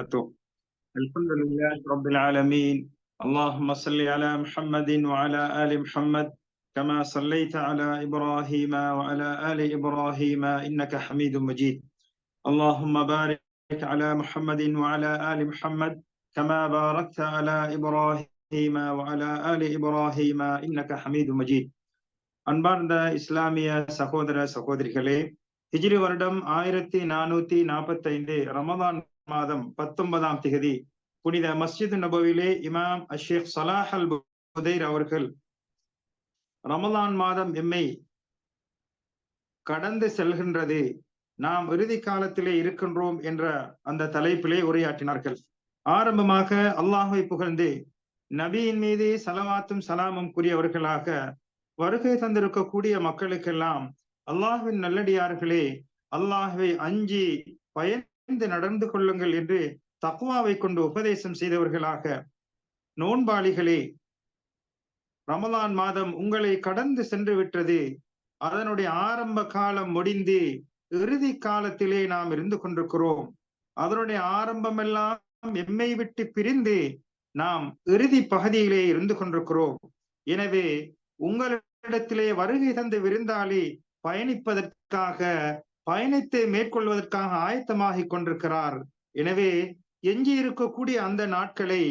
وبركاته الحمد لله رب العالمين اللهم صل على محمد وعلى آل محمد كما صليت على إبراهيم وعلى آل إبراهيم إنك حميد مجيد اللهم بارك على محمد وعلى آل محمد كما باركت على إبراهيم وعلى آل إبراهيم إنك حميد مجيد அன்பார்ந்த இஸ்லாமிய சகோதர சகோதரிகளே ஹிஜ்ரி வருடம் ஆயிரத்தி நானூத்தி நாற்பத்தி ஐந்து ரமதான் மாதம் பத்தொன்பதாம் திகதி புனித மஸ்ஜித் நபவிலே இமாம் அஷேக் சலாஹ் அல் புதைர் அவர்கள் ரமலான் மாதம் எம்மை கடந்து செல்கின்றது. நாம் இறுதி காலத்திலே இருக்கின்றோம் என்ற அந்த தலைப்பிலே உரையாற்றினார்கள். ஆரம்பமாக அல்லாஹை புகழ்ந்து நபியின் மீது சலவாத்தும் சலாமும் கூறியவர்களாக வருகை தந்திருக்கக்கூடிய மக்களுக்கெல்லாம் அல்லாஹுவின் நல்லடியார்களே அல்லாஹுவை அஞ்சி பயந்து நடந்து கொள்ளுங்கள் என்று தக்குவாவை கொண்டு உபதேசம் செய்தவர்களாக நோன்பாளிகளே ரமலான் மாதம் உங்களை கடந்து சென்று விட்டது. அதனுடைய ஆரம்ப காலம் முடிந்து இறுதி காலத்திலே நாம் இருந்து கொண்டிருக்கிறோம். அதனுடைய ஆரம்பமெல்லாம் எம்மை விட்டு பிரிந்து நாம் இறுதி பகுதியிலே இருந்து கொண்டிருக்கிறோம். எனவே உங்களிடத்திலே வருகை தந்து விருந்தாளி பயணிப்பதற்காக பயணத்தை மேற்கொள்வதற்காக ஆயத்தமாகிக் கொண்டிருக்கிறார். எனவே எஞ்சி இருக்கக்கூடிய அந்த நாட்களை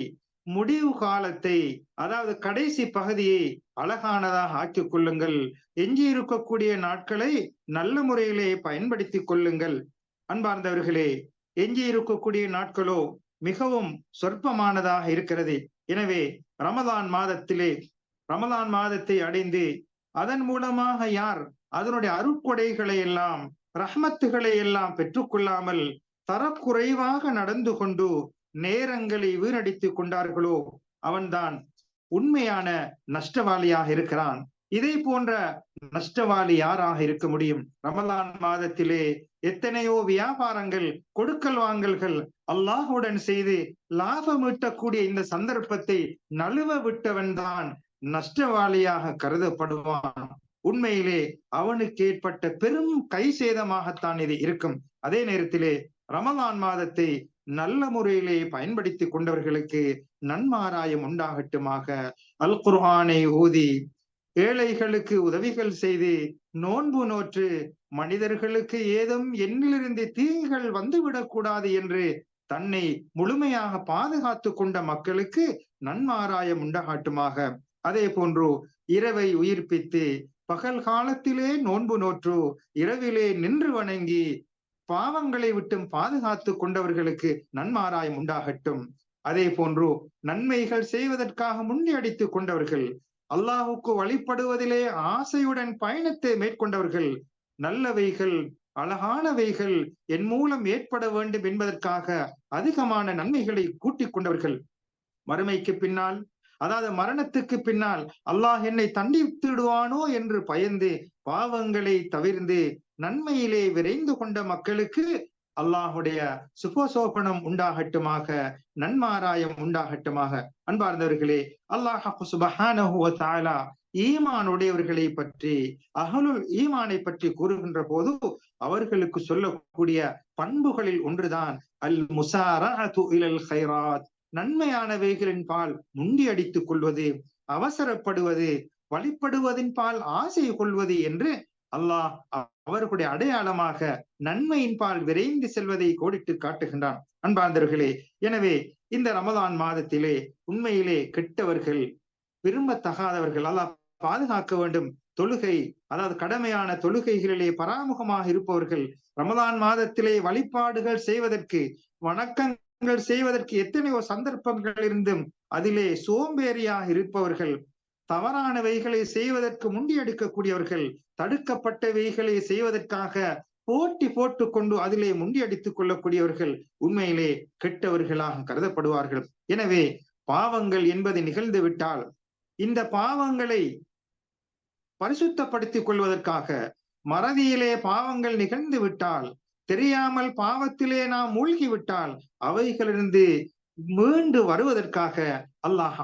முடிவு காலத்தை அதாவது கடைசி பகுதியை அழகானதாக ஆக்கிக் கொள்ளுங்கள். எஞ்சி இருக்கக்கூடிய நாட்களை நல்ல முறையிலே பயன்படுத்திக் கொள்ளுங்கள். அன்பார்ந்தவர்களே எஞ்சி இருக்கக்கூடிய நாட்களோ மிகவும் சொற்பமானதாக இருக்கிறது. எனவே ரமதான் மாதத்திலே ரமதான் மாதத்தை அடைந்து அதன் மூலமாக யார் அதனுடைய அருட்கொடைகளை எல்லாம் ரஹ்மத்துகளை எல்லாம் பெற்றுக்கொள்ளாமல் தரக்குறைவாக நடந்து கொண்டு நேரங்களை வீணடித்துக் கொண்டார்களோ அவன்தான் உண்மையான நஷ்டவாளியாக இருக்கிறான். இதை போன்ற நஷ்டவாளி யாராக இருக்க முடியும்? ரமலான் மாதத்திலே எத்தனையோ வியாபாரங்கள் கொடுக்கல் வாங்கல்கள் அல்லாஹுடன் செய்து லாபம் ஈட்டக்கூடிய இந்த சந்தர்ப்பத்தை நழுவ விட்டவன் தான் நஷ்டவாளியாக கருதப்படுவான். உண்மையிலே அவனுக்கு ஏற்பட்ட பெரும் கை சேதமாகத்தான் இது இருக்கும். அதே நேரத்திலே ரமதான் மாதத்தை நல்ல முறையிலே பயன்படுத்தி கொண்டவர்களுக்கு நன்மாராயம் உண்டாகட்டுமாக. அல் குர்ஹானை ஊதி ஏழைகளுக்கு உதவிகள் செய்து நோன்பு நோற்று மனிதர்களுக்கு ஏதும் எண்ணிலிருந்து தீங்குகள் வந்துவிடக்கூடாது என்று தன்னை முழுமையாக பாதுகாத்து கொண்ட மக்களுக்கு நன்மாராயம் உண்டாகட்டுமாக. அதே போன்று இரவை உயிர்ப்பித்து பகல் காலத்திலே நோன்பு நோற்று இரவிலே நின்று வணங்கி பாவங்களை விட்டும் பாதுகாத்து கொண்டவர்களுக்கு நன்மாராயம் உண்டாகட்டும். அதே போன்று நன்மைகள் செய்வதற்காக முன்னெடித்து கொண்டவர்கள் அல்லாஹுக்கு வழிபடுவதிலே ஆசையுடன் பயணத்தை மேற்கொண்டவர்கள் நல்லவைகள் அழகானவைகள் என் மூலம் ஏற்பட வேண்டும் என்பதற்காக அதிகமான நன்மைகளை கூட்டிக் கொண்டவர்கள். மறுமைக்கு பின்னால் அதாவது மரணத்துக்கு பின்னால் அல்லாஹ் என்னை தண்டித்துடுவானோ என்று பயந்து பாவங்களை தவிர்ந்து நன்மையிலே விரைந்து கொண்ட மக்களுக்கு அல்லாஹுடைய சுபசோபனம் உண்டாகட்டுமாக நன்மாராயம் உண்டாகட்டுமாக. அன்பார்ந்தவர்களே அல்லாஹ் சுபஹானஹுவ ஈமானுடையவர்களை பற்றி அகலுல் ஈமானை பற்றி கூறுகின்ற போது அவர்களுக்கு சொல்லக்கூடிய பண்புகளில் ஒன்றுதான் அல் முசாரா இலல் ஹைராத் நன்மையானவைகளின் பால் முண்டி அடித்துக் கொள்வது அவசரப்படுவது வழிபடுவதின் பால் ஆசை கொள்வது என்று அல்லாஹ் அவர்களுடைய அடையாளமாக நன்மையின் பால் விரைந்து செல்வதை கோடிட்டு காட்டுகின்றான். அன்பார்ந்தர்களே எனவே இந்த ரமதான் மாதத்திலே உண்மையிலே கெட்டவர்கள் விரும்பத்தகாதவர்கள் அல்லாஹ் பாதுகாக்க வேண்டும். தொழுகை அதாவது கடமையான தொழுகைகளிலே பராமுகமாக இருப்பவர்கள் ரமதான் மாதத்திலே வழிபாடுகள் செய்வதற்கு வணக்கங்கள் செய்வதற்கு எத்தனையோ சந்தர்ப்பங்கள் இருந்தும் அதிலே சோம்பேறியாக இருப்பவர்கள் தவறானவைகளை செய்வதற்கு முண்டியடிக்கக்கூடியவர்கள் தடுக்கப்பட்டவைகளை செய்வதற்காக போட்டி போட்டுக் கொண்டு அதிலே முண்டியடித்துக் கொள்ளக்கூடியவர்கள் உண்மையிலே கெட்டவர்களாக கருதப்படுவார்கள். எனவே பாவங்கள் என்பது நிகழ்ந்து விட்டால் இந்த பாவங்களை பரிசுத்தப்படுத்திக் கொள்வதற்காக மறதியிலே பாவங்கள் நிகழ்ந்து விட்டால் தெரியாமல் பாவத்திலே நாம் மூழ்கிவிட்டால் அவைகளிலிருந்து மீண்டு வருவதற்காக அல்லாஹ்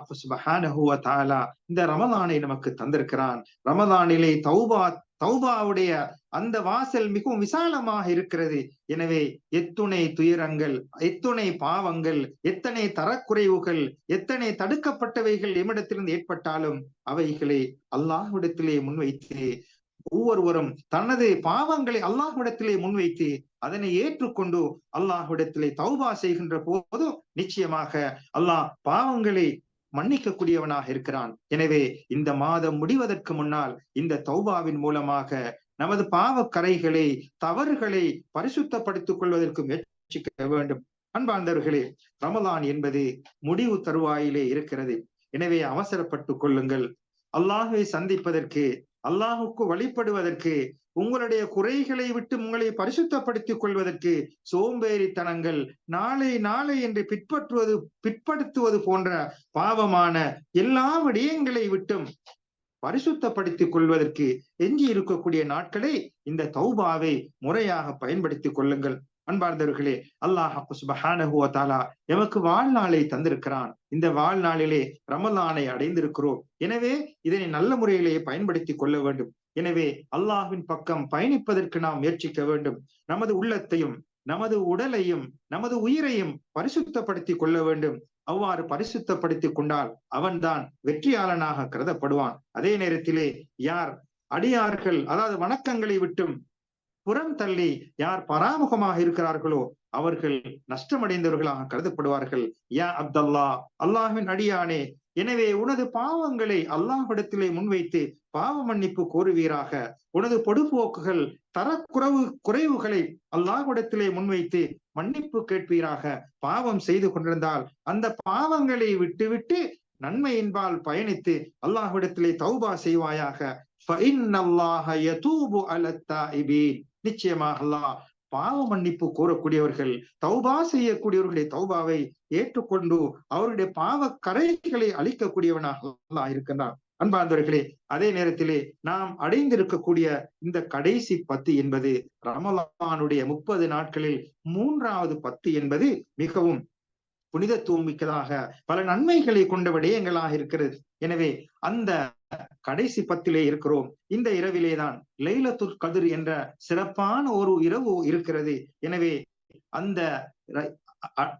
இந்த ரமதானை நமக்கு தந்திருக்கிறான். ரமதானிலே தௌபா தௌபாவுடைய அந்த வாசல் மிகவும் விசாலமாக இருக்கிறது. எனவே எத்துணை துயரங்கள் எத்துணை பாவங்கள் எத்தனை தரக்குறைவுகள் எத்தனை தடுக்கப்பட்டவைகள் எம்மிடத்திலிருந்து ஏற்பட்டாலும் அவைகளை அல்லாஹ்விடத்திலே முன்வைத்து ஒவ்வொருவரும் தனது பாவங்களை அல்லாஹ்விடத்திலே முன்வைத்து அதனை ஏற்றுக்கொண்டு அல்லாஹ்விடத்திலே தௌபா செய்கின்ற போது நிச்சயமாக அல்லாஹ் பாவங்களை மன்னிக்கக்கூடியவனாக இருக்கிறான். எனவே இந்த மாதம் முடிவதற்கு முன்னால் இந்த தௌபாவின் மூலமாக நமது பாவக்கரைகளை தவறுகளை பரிசுத்தப்படுத்திக் கொள்வதற்கு முயற்சிக்க வேண்டும். அன்பார்ந்தவர்களே ரமலான் என்பது முடிவு தருவாயிலே இருக்கிறது. எனவே அவசரப்பட்டுக் கொள்ளுங்கள். அல்லாஹை சந்திப்பதற்கு அல்லாஹுக்கு வழிபடுவதற்கு உங்களுடைய குறைகளை விட்டு உங்களை பரிசுத்தப்படுத்திக் கொள்வதற்கு சோம்பேறித்தனங்கள் நாளை நாளை என்று பிற்பற்றுவது பிற்படுத்துவது போன்ற பாவமான எல்லா விடயங்களை விட்டும் பரிசுத்தப்படுத்திக் கொள்வதற்கு எஞ்சி இருக்கக்கூடிய நாட்களை இந்த தௌபாவை முறையாக பயன்படுத்திக் கொள்ளுங்கள். அன்பார்ந்தவர்களே அல்லாஹ் சுபஹானஹுவ தாலா எமக்கு வாழ்நாளை தந்திருக்கிறான். இந்த வாழ்நாளிலே ரமலானை அடைந்திருக்கிறோம். எனவே இதனை நல்ல முறையிலேயே பயன்படுத்தி கொள்ள வேண்டும். எனவே அல்லாஹ்வின் பக்கம் பயணிப்பதற்கு நாம் முயற்சிக்க வேண்டும். நமது உள்ளத்தையும் நமது உடலையும் நமது உயிரையும் பரிசுத்தப்படுத்தி கொள்ள வேண்டும். அவ்வாறு பரிசுத்தப்படுத்தி கொண்டால் அவன்தான் வெற்றியாளனாக கருதப்படுவான். அதே நேரத்திலே யார் அடியார்கள் அதாவது வணக்கங்களை விட்டும் புறம் தள்ளி யார் பராமுகமாக இருக்கிறார்களோ அவர்கள் நஷ்டமடைந்தவர்களாக கருதப்படுவார்கள். யா அப்தல்லா அல்லாஹின் அடியானே எனவே உனது பாவங்களை அல்லாஹிடத்திலே முன்வைத்து பாவ மன்னிப்பு கோருவீராக. உனது பொடுபோக்குகள் தரக்குறைவு குறைவுகளை அல்லாஹிடத்திலே முன்வைத்து மன்னிப்பு கேட்பீராக. பாவம் செய்து கொண்டிருந்தால் அந்த பாவங்களை விட்டுவிட்டு நன்மையின்பால் பயணித்து அல்லாஹ்விடத்திலே தௌபா செய்வாயாக. நிச்சயமாக அல்லாஹ் பாவ மன்னிப்பு கூறக்கூடியவர்கள் தௌபா செய்யக்கூடியவர்களுடைய தௌபாவை ஏற்றுக்கொண்டு அவருடைய பாவ கரைகளை அழிக்கக்கூடியவனாக அல்லாஹ் இருக்கின்றான். அன்பார்ந்தவர்களே அதே நேரத்திலே நாம் அடைந்திருக்கக்கூடிய இந்த கடைசி பத்து என்பது ரமலானுடைய முப்பது நாட்களில் மூன்றாவது பத்து என்பது மிகவும் புனிதத்துவம் மிக்கதாக பல நன்மைகளை கொண்ட விடயங்களாக இருக்கிறது. எனவே அந்த கடைசி பத்திலே இருக்கிறோம். இந்த இரவிலேதான் லைலத்துல் கதிர் என்ற சிறப்பான ஒரு இரவு இருக்கிறது. எனவே அந்த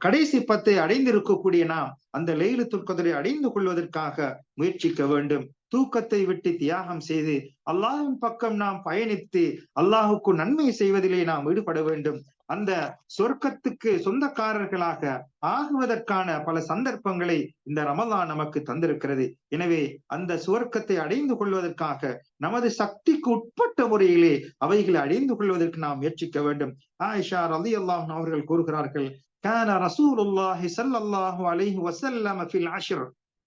கடைசி பத்தை அடைந்திருக்கக்கூடிய நாம் அந்த லைலத்துல் கதிரை அடைந்து கொள்வதற்காக முயற்சிக்க வேண்டும். தூக்கத்தை விட்டு தியாகம் செய்து அல்லாஹின் பக்கம் நாம் பயணித்து அல்லாஹுக்கு நன்மை செய்வதிலே நாம் ஈடுபட வேண்டும். அந்த சொர்க்கத்துக்கு சொந்தக்காரர்களாக ஆகுவதற்கான பல சந்தர்ப்பங்களை இந்த ரமலான் நமக்கு தந்திருக்கிறது எனவே அந்த சுவர்க்கத்தை அடைந்து கொள்வதற்காக நமது சக்திக்கு உட்பட்ட முறையிலே அவைகளை அடைந்து கொள்வதற்கு நாம் முயற்சிக்க வேண்டும் ஆயிஷா ரலி அல்லாஹ் அவர்கள் கூறுகிறார்கள் كان رسول الله صلى الله عليه وسلم في العشر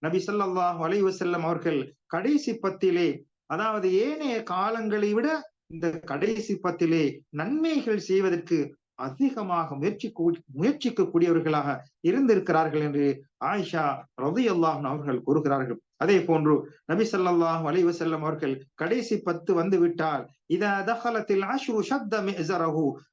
நபி ஸல்லல்லாஹு அலைஹி வஸல்லம் அவர்கள் கடைசி பத்திலே அதாவது ஏனைய காலங்களை விட இந்த கடைசி பத்திலே நன்மைகள் செய்வதற்கு அதிகமாக முயற்சி முயற்சிக்கக்கூடியவர்களாக இருந்திருக்கிறார்கள் என்று ஆயிஷா ரவி அல்லாஹ் அவர்கள் கூறுகிறார்கள். அதே போன்று நபி சல்லாஹ் அலைவசல்லம் அவர்கள் கடைசி பத்து வந்து விட்டால் இத தகலத்தில்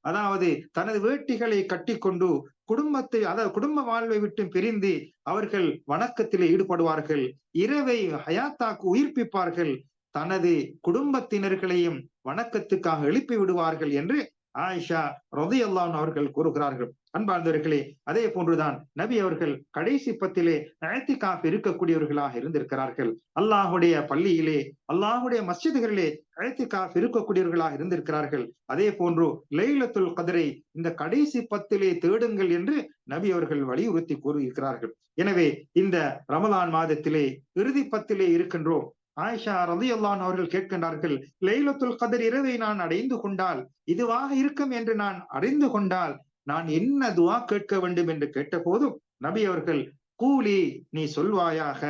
அதாவது தனது வேட்டிகளை கட்டிக்கொண்டு குடும்பத்தை அதாவது குடும்ப வாழ்வை விட்டு பிரிந்து அவர்கள் வணக்கத்திலே ஈடுபடுவார்கள். இரவை ஹயாத்தாக்கு உயிர்ப்பிப்பார்கள். தனது குடும்பத்தினர்களையும் வணக்கத்துக்காக எழுப்பி விடுவார்கள் என்று ஆயிஷா ரதி அல்லான் அவர்கள் கூறுகிறார்கள் அன்பார்ந்தவர்களே அதே போன்றுதான் நபி அவர்கள் கடைசி பத்திலே அழைத்திக்காக இருக்கக்கூடியவர்களாக இருந்திருக்கிறார்கள். அல்லாஹுடைய பள்ளியிலே அல்லாஹுடைய மஸ்ஜிதுகளிலே அழைத்திக்காக இருக்கக்கூடியவர்களாக இருந்திருக்கிறார்கள். அதே போன்று லைலத்துல் கதிரை இந்த கடைசி பத்திலே தேடுங்கள் என்று நபி அவர்கள் வலியுறுத்தி கூறியிருக்கிறார்கள். எனவே இந்த ரமலான் மாதத்திலே இறுதி பத்திலே இருக்கின்றோம். ஆயிஷா ரதி அல்லான் அவர்கள் கேட்கின்றார்கள் லைலத்துல் கதர் இரவை நான் அடைந்து கொண்டால் இதுவாக இருக்கும் என்று நான் அறிந்து கொண்டால் நான் என்ன துவா கேட்க வேண்டும்? என்று கேட்ட போதும் நபி அவர்கள் கூலி நீ சொல்வாயாக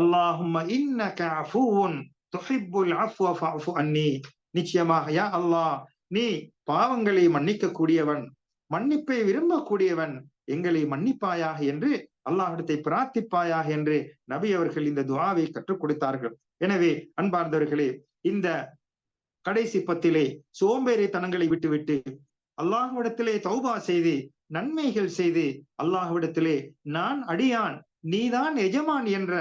அல்லாஹும் அன்னி. நிச்சயமாக யா அல்லாஹ் நீ பாவங்களை மன்னிக்க கூடியவன் மன்னிப்பை விரும்பக்கூடியவன் எங்களை மன்னிப்பாயாக என்று அல்லாஹிடத்தை பிரார்த்திப்பாயாக என்று நபி அவர்கள் இந்த துவாவை கற்றுக் கொடுத்தார்கள். எனவே அன்பார்ந்தவர்களே இந்த கடைசி பத்திலே சோம்பேறித்தனங்களை விட்டுவிட்டு அல்லாஹ்விடத்திலே தௌபா செய்து நன்மைகள் செய்து அல்லாஹ்விடத்திலே நான் அடியான் நீதான் எஜமான் என்ற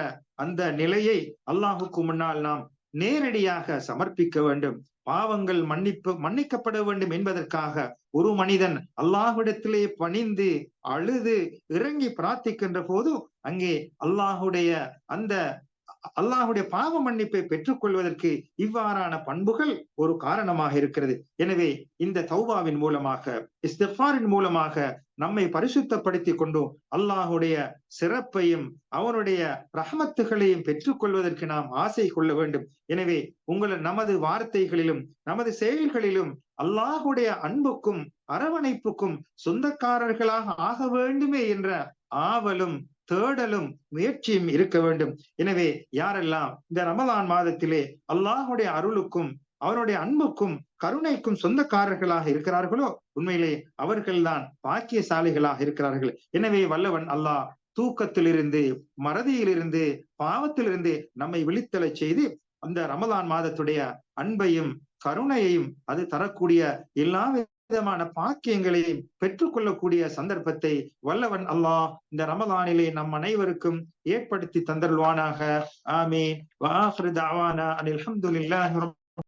அந்த நிலையை அல்லாஹுக்கு முன்னால் நாம் நேரடியாக சமர்ப்பிக்க வேண்டும். பாவங்கள் மன்னிப்பு மன்னிக்கப்பட வேண்டும் என்பதற்காக ஒரு மனிதன் அல்லாஹ்விடத்திலே பணிந்து அழுது இறங்கி பிரார்த்திக்கின்ற போது அங்கே அல்லாஹுடைய அந்த அல்லாஹுடைய பாவ மன்னிப்பை பெற்றுக்கொள்வதற்கு இவ்வாறான பண்புகள் ஒரு காரணமாக இருக்கிறது. எனவே இந்த தௌபாவின் மூலமாக இஸ்திஃபாரின் மூலமாக நம்மை பரிசுத்தப்படுத்தி கொண்டும் அல்லாஹுடைய சிறப்பையும் அவனுடைய ரஹமத்துகளையும் பெற்றுக்கொள்வதற்கு நாம் ஆசை கொள்ள வேண்டும். எனவே உங்கள் நமது வார்த்தைகளிலும் நமது செயல்களிலும் அல்லாஹுடைய அன்புக்கும் அரவணைப்புக்கும் சொந்தக்காரர்களாக ஆக வேண்டுமே என்ற ஆவலும் தேடலும் முயற்சியும் இருக்க வேண்டும். எனவே யாரெல்லாம் இந்த ரமலான் மாதத்திலே அல்லாஹுடைய அருளுக்கும் அவருடைய அன்புக்கும் கருணைக்கும் சொந்தக்காரர்களாக இருக்கிறார்களோ உண்மையிலே அவர்கள்தான் பாக்கியசாலிகளாக இருக்கிறார்கள். எனவே வல்லவன் அல்லாஹ் தூக்கத்திலிருந்து மறதியிலிருந்து பாவத்திலிருந்து நம்மை விழித்தலை செய்து அந்த ரமலான் மாதத்துடைய அன்பையும் கருணையையும் அது தரக்கூடிய எல்லா விதமான பாக்கியங்களை பெற்றுக்கொள்ளக்கூடிய சந்தர்ப்பத்தை வல்லவன் அல்லாஹ் இந்த ரமதானிலே நம் அனைவருக்கும் ஏற்படுத்தி தந்தருள்வானாக. ஆமீன். அனில் அஹமதுல்லாஹி